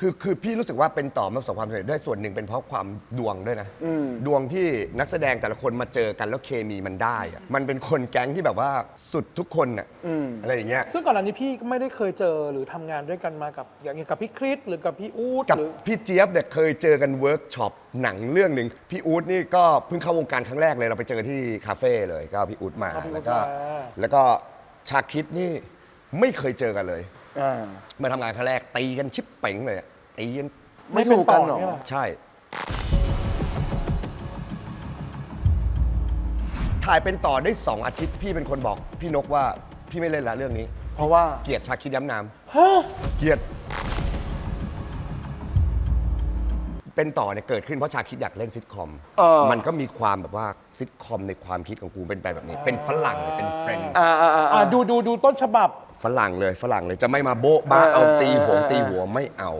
คือคือพี่รู้สึกว่าเป็นต่อมาประสบความสำเร็จได้ส่วนหนึ่งเป็นเพราะความดวงด้วยนะอืมดวงที่นักแสดงแต่ละคนมาเจอกันแล้วเคมีมันได้อะมันเป็นคนแก๊งที่แบบว่าสุดทุกคนอะอืมอะไรอย่างเงี้ยซึ่งก่อนหน้านี้พี่ก็ไม่ได้เคยเจอหรือทำงานด้วยกันมากับอย่างกับพี่คริสหรือกับพี่อู๊ดกับหรือ พี่เจี๊ยบเนี่ยเคยเจอกันเวิร์กช็อปหนังเรื่องหนึ่งพี่อู๊ดนี่ก็เพิ่งเข้าวงการครั้งแรกเลยเราไปเจอที่คาเฟ่เลยก็พี่อู๊ดมาเอาพี่อู๊ดแล้วก็มา แล้วก็ชาคิดนี่ไม่เคยเจอกันเลย อ่า มาทำงานครั้งแรกตีกันชิบเป๋งเลยอะตีกันไม่ถูกกันเหรอไม่เป็นต่อเนี่ยใช่ ถ่ายเป็นต่อได้2อาทิตย์พี่เป็นคนบอกพี่นกว่าพี่ไม่เล่นละเรื่องนี้ เพราะว่า เกลียดชาคิดย้ำน้ฮะำเกลียด เป็นต่อเนี่ยเกิดขึ้นเพราะชาคิดอยากเล่นซิทคอม เออ มันก็มีความแบบว่าซิทคอมในความคิดของกูเป็นไปแบบนี้ เป็นฝรั่งเลยเป็นเฟรนด์ อ่าอ่าอ่าอ่าดูดูดูต้นฉบับ ฝรั่งเลยฝรั่งเลยจะไม่มาโบ๊ะบ้าเออเอาตีหัวเออตีหัวไม่เอา